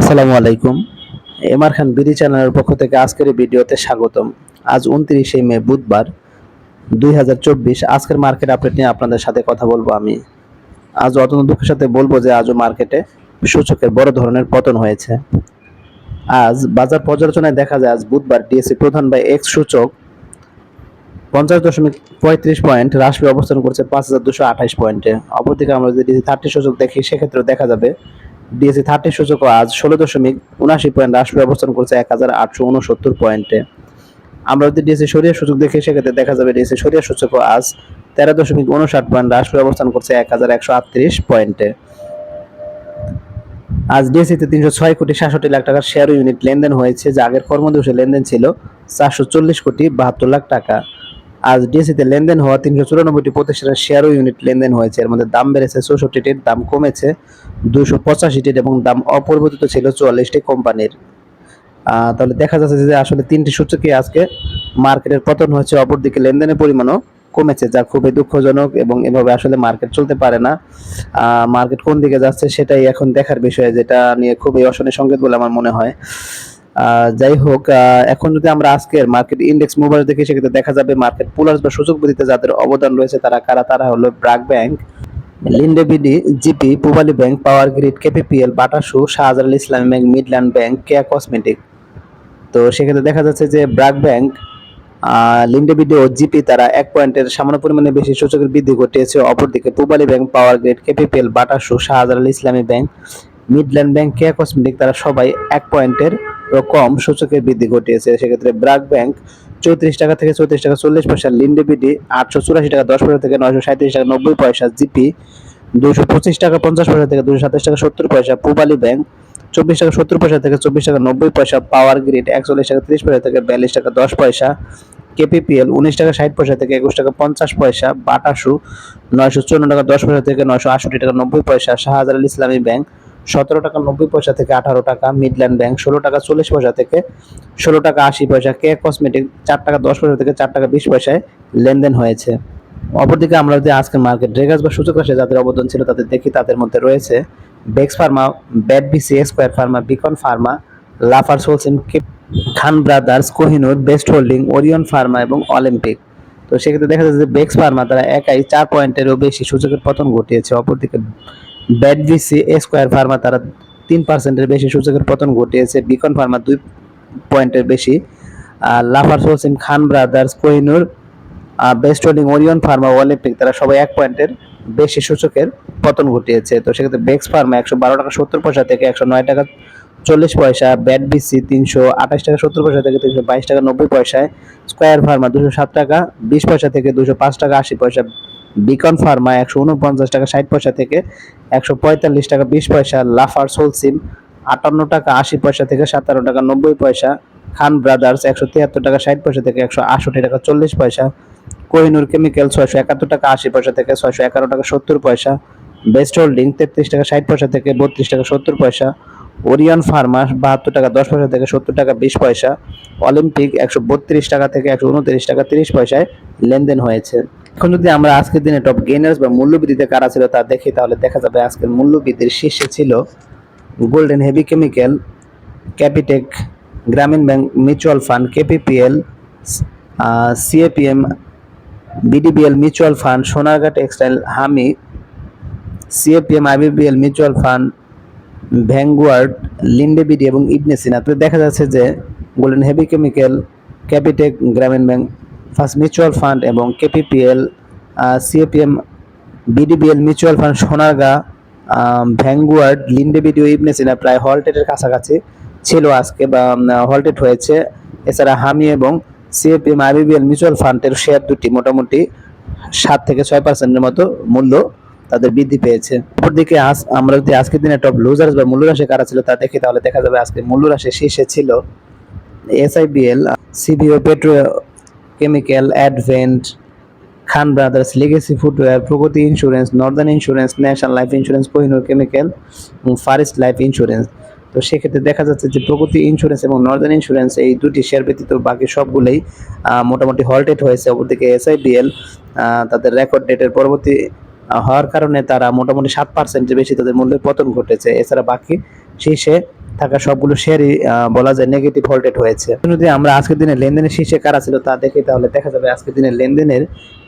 আসসালামু আলাইকুম। এমআর খান বিডি চ্যানেলের পক্ষ থেকে আজকের এই ভিডিওতে স্বাগতম। আজ উনত্রিশে মে বুধবার দুই হাজার চব্বিশ। আজকের মার্কেট আপডেট নিয়ে আপনাদের সাথে কথা বলব আমি। আজ অত্যন্ত দুঃখের সাথে বলব যে আজও মার্কেটে সূচকের বড় ধরনের পতন হয়েছে। আজ বাজার পর্যালোচনায় দেখা যায়, আজ বুধবার ডিএসসি প্রধান বা এক্স সূচক পঞ্চাশ দশমিক পঁয়ত্রিশ পয়েন্ট হ্রাস অবস্থান করছে পাঁচ হাজার দুশো আঠাশ পয়েন্টে। অপরদিকে আমরা যদি থার্টি সূচক দেখি, সেক্ষেত্রেও দেখা যাবে ডিএসসি থার্টি সূচকও আজ ষোলো দশমিক উনাশি পয়েন্ট হ্রাস পেয়ে অবস্থান করছে এক হাজার আটশো উনসত্তর পয়েন্টে। আমরা যদি ডিএসসি সরিয়া সূচক দেখি, সেক্ষেত্রে দেখা যাবে ডিএসসি সরিয়া সূচকও আজ তেরো দশমিক উনষাট পয়েন্ট হ্রাস পেয়ে অবস্থান করছে এক হাজার একশো আটত্রিশ পয়েন্টে। আজ ডিএসসিতে তিনশো ছয় কোটি সাতষট্টি লাখ টাকার শেয়ার ইউনিট লেনদেন হয়েছে, যা আগের কর্মদিবসে লেনদেন ছিল চারশো চল্লিশ কোটি বাহাত্তর লাখ টাকা। আজ ডিএসসিতে লেনদেন হওয়া তিনশো চুরানব্বইটি প্রতিষ্ঠানের শেয়ার ইউনিট লেনদেন হয়েছে। এর মধ্যে দাম বেড়েছে চৌষট্টিটির দাম কমেছে দুশো পঁচাশিটির এবং দাম অপরিবর্তিত ছিল চুয়াল্লিশটি কোম্পানির। তাহলে দেখা যাচ্ছে যে আসলে তিনটি সূচকে আজকে মার্কেটের পতন হয়েছে। অপরদিকে লেনদেনের পরিমাণও কমেছে, যা খুবই দুঃখজনক এবং এভাবে আসলে মার্কেট চলতে পারে না। মার্কেট কোন দিকে যাচ্ছে সেটাই এখন দেখার বিষয়, যেটা নিয়ে খুবই অশনি সংকেত বলে আমার মনে হয়। যাই হোক এখন যদি আমরা আজকের মার্কেট ইন্ডেক্স মোবাইল দেখি, সেক্ষেত্রে দেখা যাবে মার্কেট পুলার্স বা সূচক বৃদ্ধিতে যাদের অবদান রয়েছে তারা কারা? তারা হলো BRAC bank Linde BD GP, Pubali bank, power grid, KPPL, Bata shoe, Shahjalal Islami bank, Midland bank, Keya cosmetic. তো সেক্ষেত্রে দেখা যাচ্ছে যে ব্রাক ব্যাংক লিন্ডেবিডি ও জিপি তারা এক পয়েন্টের সামান্য পরিমাণে বেশি সূচকের বৃদ্ধি ঘটিয়েছে। অপরদিকে Pubali bank, power grid, KPPL, Bata shoe, Shahjalal Islami bank, Midland bank, Keya cosmetic তারা সবাই এক পয়েন্টের কম সূচকের বৃদ্ধি ঘটিয়েছে। সেক্ষেত্রে ব্রাক ব্যাংক চৌত্রিশ টাকা থেকে চৌত্রিশ টাকা চল্লিশ পয়সা লিন্ডেবিডি আটশো চুরাশি টাকা, দশ পয়সা থেকে নয়শো সাঁত্রিশ টাকা, নব্বই পয়সা, জিপি দুশো পঁচিশ টাকা, পঞ্চাশ পয়সা থেকে দুশো সাতাশ টাকা, সত্তর পয়সা, পুবালি ব্যাংক চব্বিশ টাকা, সত্তর পয়সা থেকে চব্বিশ টাকা, নব্বই পয়সা, পাওয়ার গ্রিড একচল্লিশ টাকা, ত্রিশ পয়সা থেকে বিয়াল্লিশ টাকা, দশ পয়সা, কেপিপিএল উনিশ টাকা, ষাট পয়সা থেকে একুশ টাকা, পঞ্চাশ পয়সা, বাটাসু নয়শো চুয়ান্ন টাকা, দশ পয়সা থেকে নয়শো আষট্টি টাকা, নব্বই পয়সা, শাহজালাল ইসলামী ব্যাংক সতেরো টাকা নব্বই পয়সা থেকে আঠারো টাকা মিডল্যান্ড ব্যাংক ষোলো টাকা চল্লিশ পয়সা থেকে ষোলো টাকা আশি পয়সা কে কসমেটিক চার টাকা দশ পয়সা থেকে চার টাকা বিশ পয়সায় লেনদেন হয়েছে। অপরদিকে আমরা যদি আজকের মার্কেট রেগাস বা সূচক রাশি যাদের অবদান ছিল তাদের দেখি, তাদের মধ্যে রয়েছে Bex pharma BAT BC Square pharma Beacon pharma Lafarge Holcim Khan brothers Kohinoor best holding Orion pharma এবং অলিম্পিক তো সেক্ষেত্রে দেখা যাচ্ছে যে বেক্স ফার্মা তারা একাই চার পয়েন্টেরও বেশি সূচকের পতন ঘটিয়েছে। অপরদিকে ব্যাট বিসি স্কোয়ার ফার্মা তারা তিন পার্সেন্টের বেশি সূচকের পতন ঘটিয়েছে। বিকন ফার্মা দুই পয়েন্টের বেশি। আর Lafarge Holcim Khan brothers Kohinoor best holding Orion pharma Olympic তারা সবাই এক পয়েন্টের বেশি সূচকের পতন ঘটিয়েছে। তো সেক্ষেত্রে বেক্স ফার্মা একশো বারো টাকা সত্তর পয়সা থেকে একশো নয় টাকা চল্লিশ পয়সা ব্যাট বিসি তিনশো আঠাশ টাকা সত্তর পয়সা থেকে তিনশো বাইশ টাকা নব্বই পয়সায় স্কোয়ার ফার্মা দুশো সাত টাকা, বিশ পয়সা থেকে দুশো পাঁচ টাকা আশি পয়সা বিকন ফার্মা একশো উনপঞ্চাশ টাকা ষাট পয়সা থেকে একশো পঁয়তাল্লিশ টাকা বিশ পয়সা লাফার সোলসিম আটান্ন টাকা আশি পয়সা থেকে সাতান্ন টাকা নব্বই পয়সা খান ব্রাদার্স একশো তিয়াত্তর টাকা ষাট পয়সা থেকে একশো আষট্টি টাকা চল্লিশ পয়সা কোহিনুর কেমিক্যাল ছয়শো একাত্তর টাকা আশি পয়সা থেকে ছয়শো এগারো টাকা সত্তর পয়সা বেস্ট হোল্ডিং তেত্রিশ টাকা ষাট পয়সা থেকে বত্রিশ টাকা সত্তর পয়সা ওরিয়ন ফার্মা বাহাত্তর টাকা দশ পয়সা থেকে সত্তর টাকা বিশ পয়সা অলিম্পিক একশো বত্রিশ টাকা থেকে একশো উনত্রিশ টাকা তিরিশ পয়সায় লেনদেন হয়েছে। এখন যদি আমরা আজকের দিনে টপ গেইনার্স বা মূল্যবৃদ্ধিতে কারা ছিল তা দেখি, তাহলে দেখা যাবে আজকের মূল্যবৃদ্ধির শীর্ষে ছিল golden heavy chemical Capitec Grameen bank mutual fund KPPL CAPM BDBL mutual fund Sonargaon textile হামি CAPM IBBL mutual fund Vanguard Linde BD এবং ইবনে সিনা তো দেখা যাচ্ছে যে golden heavy chemical Capitec Grameen bank first mutual fund এবং KPPL CAPM, BDBL, mutual fund, Sonargaon Vanguard Linde BD ও ইবনে সিনা প্রায় হলটেটের কাছাকাছি ছিল আজকে বা হলটেট হয়েছে। এছাড়া হামি এবং সিএপিএম, আইবিবিএল মিউচুয়াল ফান্ডের শেয়ার দুটি মোটামুটি সাত থেকে ছয় পার্সেন্টের মতো মূল্য তাদের বৃদ্ধি পেয়েছে। অপরদিকে আজ, আমরা যদি আজকের দিনে টপ লুজার্স বা মূল্যরাশি কারা ছিল তা দেখি, তাহলে দেখা যাবে আজকে মূল্যরাশি শীর্ষে ছিল SIBL, CBO, petro chemical, Advent, Khan brothers, legacy footwear, Pragati insurance, northern insurance, national life insurance, Kohinoor chemical এবং ফারিস্ট লাইফ ইন্স্যুরেন্স। তো সেক্ষেত্রে দেখা যাচ্ছে যে প্রগতি ইন্স্যুরেন্স এবং নর্দার্ন ইন্স্যুরেন্স এই দুটি শেয়ার ব্যতীত বাকি সবগুলোই মোটামুটি হলটেড হয়েছে। অপরদিকে এসআইবিএল তাদের রেকর্ড ডেটের পরবর্তী হওয়ার কারণে তারা মোটামুটি সাত পার্সেন্টের বেশি তাদের মূল্যের পতন ঘটেছে। এছাড়া বাকি শীর্ষে থাকা সবগুলো শেয়ারই বলা যায় নেগেটিভ হোল্ডেড হয়েছে। যদি আমরা আজকের দিনে লেনদেনের শীর্ষে কারা ছিল তা দেখি, তাহলে দেখা যাবে আজকের দিনে লেনদেনের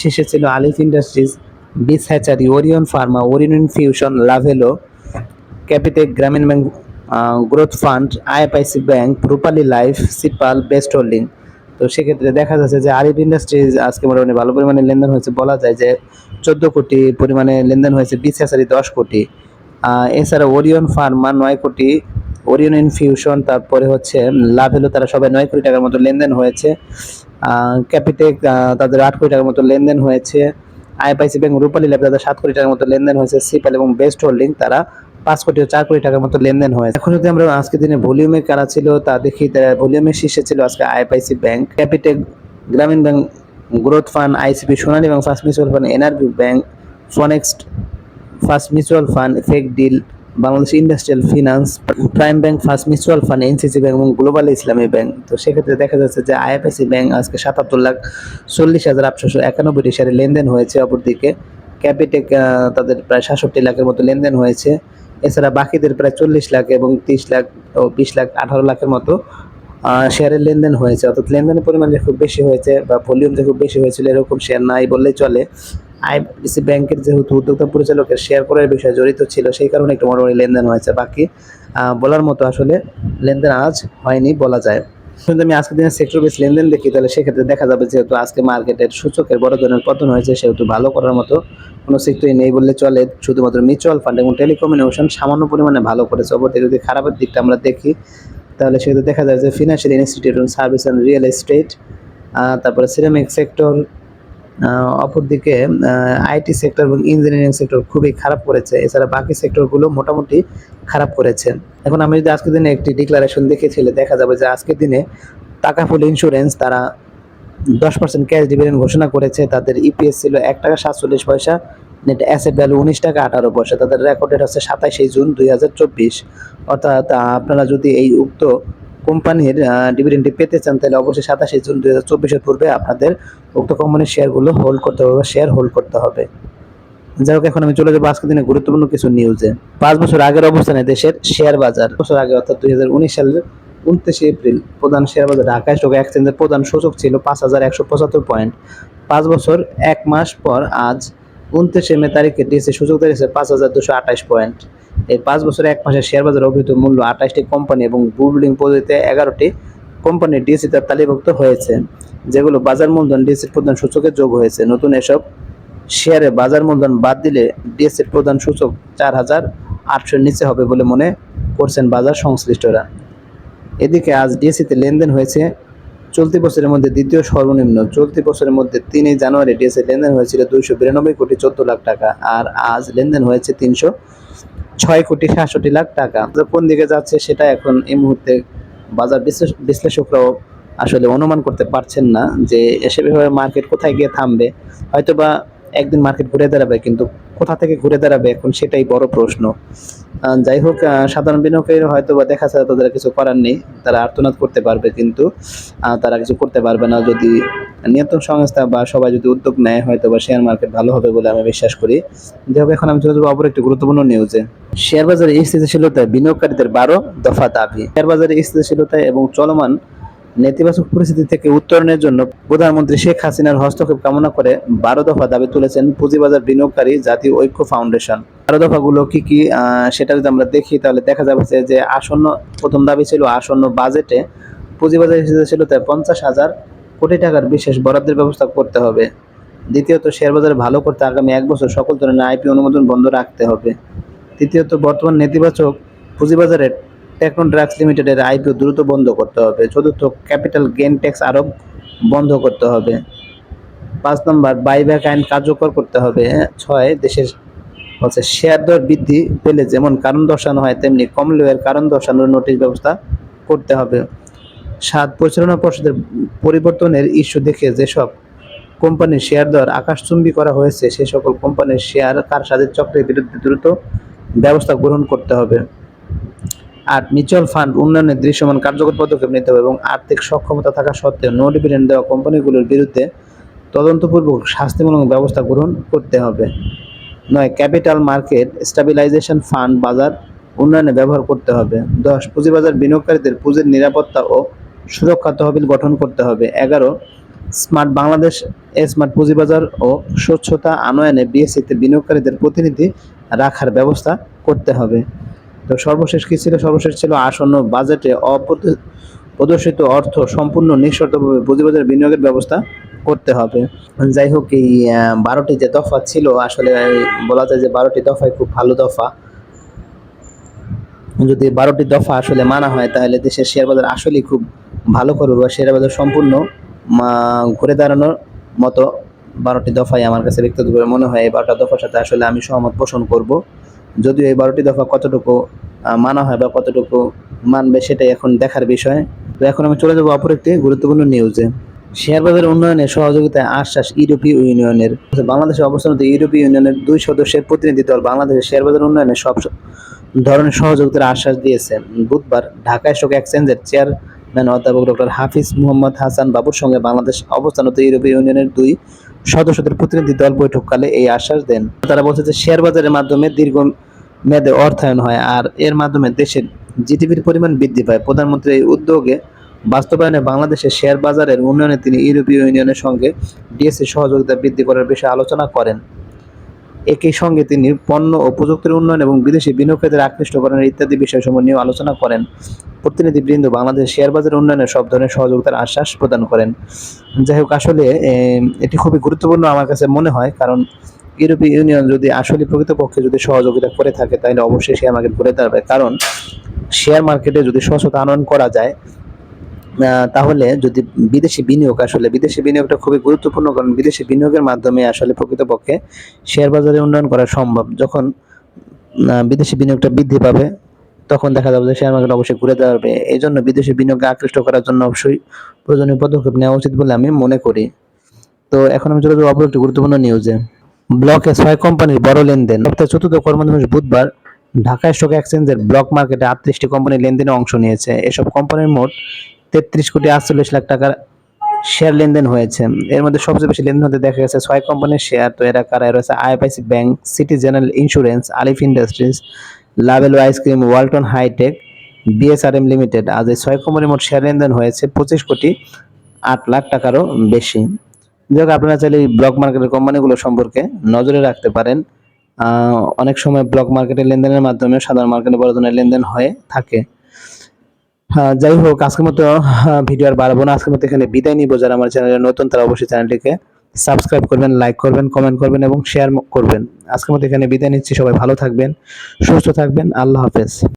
শীর্ষে ছিল আলিফ ইন্ডাস্ট্রিজ বিস hatchery Orion pharma Orion infusion Lovello Capitec Grameen bank growth fund IFIC bank Rupali life সিপাল best holding তো সেক্ষেত্রে দেখা যাচ্ছে যে আরিফ ইন্ডাস্ট্রিজ আজকে মোটামুটি ভালো পরিমাণে লেনদেন হয়েছে। বলা যায় যে চোদ্দ কোটি পরিমাণে লেনদেন হয়েছে বিশ হাজারি দশ কোটি। এছাড়া ওরিয়ন ফার্মা নয় কোটি ওরিয়ন ইনফিউশন তারপরে হচ্ছে লাভ হলো তারা সবাই নয় কোটি টাকার মতো লেনদেন হয়েছে। ক্যাপিটেক তাদের আট কোটি টাকার মতো লেনদেন হয়েছে। আইএফআইসি ব্যাংক রূপালী ল্যাব তাদের সাত কোটি টাকার মতো লেনদেন হয়েছে। সিপাল এবং বেস্ট হোল্ডিং তারা পাঁচ কোটি ও চার কোটি টাকার মতো লেনদেন হয়েছে। এখন যদি আমরা আজকের দিনে ভলিউমে কারা ছিল, তা দেখি, তারা ভলিউমের শীর্ষে ছিল আজকে IFIC bank Capitec Grameen bank growth fund ICP Sonali এবং first mutual fund NRB bank ফনেক্সট first mutual fund ফেক deal Bangladesh industrial finance prime bank first mutual fund NCC bank এবং গ্লোবাল ইসলামী ব্যাংক তো সেক্ষেত্রে দেখা যাচ্ছে যে আইএফআইসি ব্যাংক আজকে সাতাত্তর লাখ চল্লিশ হাজার আটশোশো একানব্বইটি শেয়ারে লেনদেন হয়েছে অপরদিকে। ক্যাপিটেক তাদের প্রায় সাতষট্টি লাখের মতো লেনদেন হয়েছে। এছাড়া বাকিদের প্রায় চল্লিশ লাখ এবং তিরিশ লাখ ও বিশ লাখ আঠারো লাখের মতো শেয়ারের লেনদেন হয়েছে। অর্থাৎ লেনদেনের পরিমাণ যে খুব বেশি হয়েছে বা ভলিউম যে খুব বেশি হয়েছিল এরকম শেয়ার নাই বললেই চলে। আইবিসি ব্যাংকের যেহেতু উদ্যোক্তা পরিচালকের শেয়ার করার বিষয়ে জড়িত ছিল, সেই কারণে একটু মোটামুটি লেনদেন হয়েছে। বাকি বলার মতো আসলে লেনদেন আজ হয়নি বলা যায়। কিন্তু আমি আজকের দিনের সেক্টর বেস লেনদেন দেখি, তাহলে সেক্ষেত্রে দেখা যাবে যেহেতু আজকে মার্কেটের সূচকের বড় ধরনের পতন হয়েছে, সেহেতু ভালো করার মতো কোনো সেক্টরই নেই বললে চলে। শুধুমাত্র মিউচুয়াল ফান্ড এবং টেলিকমিউনিকেশন সামান্য পরিমাণে ভালো করেছে। অপরদিকে যদি খারাপের দিকটা আমরা দেখি তাহলে সেক্ষেত্রে দেখা যায় যে financial institute service and real estate তারপরে সিরামিক সেক্টর অপরদিকে আইটি সেক্টর এবং ইঞ্জিনিয়ারিং সেক্টর খুবই খারাপ করেছে। এছাড়া বাকি সেক্টরগুলো মোটামুটি খারাপ করেছে। এখন আমি যদি আজকের দিনে একটি ডিক্লারেশন দেখেছিলে দেখা যাবে যে আজকের দিনে টাকা টাকাফুল ইন্স্যুরেন্স তারা দশ পার্সেন্ট ক্যাশ ডিভিডেন্ড ঘোষণা করেছে। তাদের ইপিএস ছিল এক টাকা সাতচল্লিশ পয়সা। নেট অ্যাসেট ভ্যালু উনিশ টাকা আঠারো পয়সা। তাদের রেকর্ডেড হচ্ছে সাতাশে জুন দুই হাজার চব্বিশ। অর্থাৎ আপনারা যদি এই উক্ত কোম্পানির ডিভিডেন্ডটি পেতে চান, তাহলে অবশ্যই সাতাশে জুন দুই হাজার চব্বিশের পূর্বে আপনাদের উক্ত কোম্পানির শেয়ারগুলো হোল্ড করতে হবে বা শেয়ার হোল্ড করতে হবে। যাই হোক, এখন আমি চলে যাব আজকের দিনে গুরুত্বপূর্ণ কিছু নিউজে পাঁচ বছর আগের অবস্থানে দেশের শেয়ার বাজার। বছর আগে, অর্থাৎ দুই হাজার উনিশ সালের উনত্রিশে এপ্রিল, প্রধান শেয়ার বাজার ঢাকা স্টক এক্সচেঞ্জের প্রধান সূচক ছিল পাঁচ হাজার একশো পঁচাত্তর পয়েন্ট পাঁচ বছর, এক মাস পর আজ উনত্রিশে মে তারিখে ডিএসসি সূচক দাঁড়িয়েছে পাঁচ হাজার দুশো আঠাশ পয়েন্ট। এই পাঁচ বছরে এক মাসে শেয়ার বাজার অভিহিত মূল্য আঠাশটি কোম্পানি এবং বুলডিং পদ্ধতিতে এগারোটি কোম্পানি ডিএসসি তার তালিকাভুক্ত হয়েছে, যেগুলো বাজার মূলধন ডিএসসির প্রধান সূচকে যোগ হয়েছে। নতুন এসব শেয়ারে বাজার মূলধন বাদ দিলে ডিএসসির প্রধান সূচক চার হাজার আটশোর নিচে হবে বলে মনে করছেন বাজার সংশ্লিষ্টরা। এদিকে আজ ডিএসসিতে লেনদেন হয়েছে চলতি বছরের মধ্যে দ্বিতীয় সর্বনিম্ন, চলতি বছরের মধ্যে তিনই জানুয়ারি ডিএসএ লেনদেন হয়েছিল দুইশো বিরানব্বই কোটি চোদ্দ লাখ টাকা, আর আজ লেনদেন হয়েছে তিনশো ছয় কোটি সাতষট্টি লাখ টাকা। কোন দিকে যাচ্ছে সেটা এখন এই মুহূর্তে বাজার বিশ্লেষ- বিশ্লেষকরাও আসলে অনুমান করতে পারছেন না যে সেভাবে মার্কেট কোথায় গিয়ে থামবে। হয়তো বা একদিন মার্কেট ঘুরে দাঁড়াবে, কিন্তু কোথা থেকে ঘুরে দাঁড়াবে এখন সেটাই বড় প্রশ্ন। যাই হোক সাধারণ বিনিয়োগের হয়তো বা দেখা যায় তাদের কিছু করার নেই। তারা আর্তনাদ করতে পারবে কিন্তু তারা কিছু করতে পারবে না। যদি নিয়ন্ত্রণ সংস্থা বা সবাই যদি উদ্যোগ নেয় হয়তো বা শেয়ার মার্কেট ভালো হবে বলে আমি বিশ্বাস করি। যাই হোক, এখন আমি চলে যাব অপর একটি গুরুত্বপূর্ণ নিউজে শেয়ার বাজারে স্থিতিশীলতায় বিনিয়োগকারীদের বারো দফা দাবি। শেয়ার বাজারে স্থিতিশীলতায় এবং চলমান নেতিবাচক পরিস্থিতি থেকে উত্তরণের জন্য প্রধানমন্ত্রী শেখ হাসিনার হস্তক্ষেপ কামনা করে বারো দফা দাবি তুলেছেন পুঁজিবাজার বিনিয়োগকারী জাতীয় ঐক্য ফাউন্ডেশন। বারো দফাগুলো কি কি সেটা যদি আমরা দেখি তাহলে দেখা যাবে যে- আসন্ন প্রথম দাবি ছিল আসন্ন বাজেটে পুঁজিবাজার হিসেবে ছিল তাই পঞ্চাশ হাজার কোটি টাকার বিশেষ বরাদ্দের ব্যবস্থা করতে হবে। দ্বিতীয়ত, শেয়ার বাজারে ভালো করতে আগামী এক বছর সকল ধরনের আইপি অনুমোদন বন্ধ রাখতে হবে। তৃতীয়ত, বর্তমান নেতিবাচক পুঁজিবাজারে টেকনো ড্রাগস লিমিটেডের আইপিও দ্রুত বন্ধ করতে হবে। চতুর্থ ক্যাপিটাল গেইন ট্যাক্স আরোপ বন্ধ করতে হবে। পাঁচ নম্বর বাইব্যাক আইন কার্যকর করতে হবে। ছয়, দেশের হচ্ছে শেয়ার দর বৃদ্ধি পেলে যেমন কারণ দর্শানো হয়, তেমনি কমলের কারণ দর্শানোর নোটিশ ব্যবস্থা করতে হবে। সাত, পরিচালনা পর্ষদের পরিবর্তনের ইস্যু দেখে যেসব কোম্পানির শেয়ার দর আকাশচুম্বী করা হয়েছে, সে সকল কোম্পানির শেয়ার কারসাদের চক্রের বিরুদ্ধে দ্রুত ব্যবস্থা গ্রহণ করতে হবে। আট মিউচুয়াল ফান্ড উন্নয়নের দৃশ্যমান কার্যকর পদক্ষেপ নিতে হবে এবং আর্থিক সক্ষমতা থাকা সত্ত্বেও নো ডিভিডেন্ড দেওয়া কোম্পানিগুলোর বিরুদ্ধে তদন্তপূর্বক শাস্তিমূলক ব্যবস্থা গ্রহণ করতে হবে। নয়, ক্যাপিটাল মার্কেট স্টেবিলাইজেশন ফান্ড বাজার উন্নয়নে ব্যবহার করতে হবে। দশ, পুঁজিবাজার বিনিয়োগকারীদের পুঁজির নিরাপত্তা ও সুরক্ষা তহবিল গঠন করতে হবে। এগারো, স্মার্ট বাংলাদেশ, স্মার্ট পুঁজিবাজার ও স্বচ্ছতা আনয়নে বিএসসিতে বিনিয়োগকারীদের প্রতিনিধি রাখার ব্যবস্থা করতে হবে। তো সর্বশেষ কি ছিল? সর্বশেষ ছিল আসন্ন বাজেটে অপ্রদ- প্রদর্শিত অর্থ সম্পূর্ণ নিঃশর্তভাবে পুঁজিবাজার বিনিয়োগের ব্যবস্থা করতে হবে। যাই হোক, এই বারোটি যে দফা ছিল, আসলে বলা যায় যে বারোটি দফায় খুব ভালো দফা। যদি বারোটি দফা আসলে মানা হয়, তাহলে দেশের শেয়ার বাজার আসলেই খুব ভালো করবে বা শেয়ার বাজার সম্পূর্ণ ঘুরে দাঁড়ানোর মতো বারোটি দফাই আমার কাছে ব্যক্তিগতভাবে মনে হয় এই বারোটা দফার সাথে আসলে আমি সহমত পোষণ করব। যদিও এই বারোটি দফা কতটুকু মানা হয় বা কতটুকু মানবে সেটাই এখন দেখার বিষয়। তো এখন আমি চলে যাব অপর একটি গুরুত্বপূর্ণ নিউজে শেয়ার বাজার উন্নয়নে সহযোগিতায় আশ্বাস ইউরোপীয় ইউনিয়নের। বাংলাদেশের অবস্থানত ইউরোপীয় ইউনিয়নের দুই সদস্যের প্রতিনিধি দল বাংলাদেশের শেয়ার বাজার উন্নয়নে সব ধরনের সহযোগিতার আশ্বাস দিয়েছে। বুধবার ঢাকা স্টক এক্সচেঞ্জের চেয়ারম্যান অধ্যাপক ডক্টর হাফিজ মুহাম্মদ হাসান বাবুর সঙ্গে বাংলাদেশ অবস্থানত ইউরোপীয় ইউনিয়নের দুই সদস্যদের প্রতিনিধি দল বৈঠককালে এই আশ্বাস দেন। তারা বলছে যে শেয়ার বাজারের মাধ্যমে দীর্ঘ মেয়াদে অর্থায়ন হয় আর এর মাধ্যমে দেশের জিডিপির পরিমাণ বৃদ্ধি পায়। প্রধানমন্ত্রীর এই উদ্যোগে বাস্তবায়নে বাংলাদেশের শেয়ার বাজারের উন্নয়নে তিনি ইউরোপীয় ইউনিয়নের সঙ্গে ডিএসসি সহযোগিতা বৃদ্ধি করার বিষয়ে আলোচনা করেন। একই সঙ্গে তিনি পণ্য ও প্রযুক্তির উন্নয়ন এবং বিদেশি বিনিয়োগকারীদের আকৃষ্ট করার ইত্যাদি বিষয় বিষয়সমূহ নিয়ে আলোচনা করেন। প্রতিনিধিবৃন্দ বাংলাদেশ শেয়ার বাজার উন্নয়নে সব ধরনের সহযোগিতার আশ্বাস প্রদান করেন। যাই হোক, আসলে এটি খুবই গুরুত্বপূর্ণ আমার কাছে মনে হয়, কারণ ইউরোপীয় ইউনিয়ন যদি আসলে প্রকৃতপক্ষে যদি সহযোগিতা করে থাকে, তাহলে অবশ্যই শেয়ার মার্কেট করে দাঁড়াবে কারণ শেয়ার মার্কেটে যদি স্বচ্ছতা আনয়ন করা যায় তাহলে যদি বিদেশি বিনিয়োগ আসলে, বিদেশি বিনিয়োগটা খুবই গুরুত্বপূর্ণ, কারণ বিদেশি বিনিয়োগের মাধ্যমে আসলে প্রকৃতপক্ষে শেয়ার বাজারে উন্নয়ন করা সম্ভব। যখন বিদেশি বিনিয়োগটা বৃদ্ধি পাবে, তখন দেখা যাবে যে শেয়ার মার্কেট অবশ্যই ঘুরে দাঁড়াবে। এই জন্য বিদেশি বিনিয়োগকে আকৃষ্ট করার জন্য অবশ্যই প্রয়োজনীয় পদক্ষেপ নেওয়া উচিত বলে আমি মনে করি। তো এখন আমি চলে যাব অপর একটি গুরুত্বপূর্ণ নিউজে ব্লকে ছয় কোম্পানির বড় লেনদেন। সপ্তাহের চতুর্থ কর্মদিবস বুধবার ঢাকা স্টক এক্সচেঞ্জের ব্লক মার্কেটে আটত্রিশটি কোম্পানি লেনদেনে অংশ নিয়েছে। এসব কোম্পানির মোট তেত্রিশ কোটি আটচল্লিশ লাখ টাকার শেয়ার লেনদেন হয়েছে। এর মধ্যে সবচেয়ে বেশি লেনদেন হতে দেখা গেছে ছয় কোম্পানির শেয়ার তো এরা কারা রয়েছে IFIC bank city general insurance Alif industries Lovello ice cream Walton hi-tech BSRM limited আজ এই ছয় কোম্পানির মোট শেয়ার লেনদেন হয়েছে পঁচিশ কোটি আট লাখ টাকারও বেশি। যাক আপনারা চাইলে এই ব্লক মার্কেটের কোম্পানিগুলো সম্পর্কে নজরে রাখতে পারেন। অনেক সময় ব্লক মার্কেটের লেনদেনের মাধ্যমে সাধারণ মার্কেটে বড় ধরনের লেনদেন হয়ে থাকে। যাই হোক, আজকের মতো ভিডিও আর বাড়াবো না। আজকের মতো এখানে বিদায় নিব। যারা আমার চ্যানেলে নতুন, তারা অবশ্যই চ্যানেলটিকে সাবস্ক্রাইব করবেন লাইক করবেন কমেন্ট করবেন এবং শেয়ার করবেন। আজকের মতো এখানে বিদায় নিচ্ছি। সবাই ভালো থাকবেন, সুস্থ থাকবেন। আল্লাহ হাফেজ।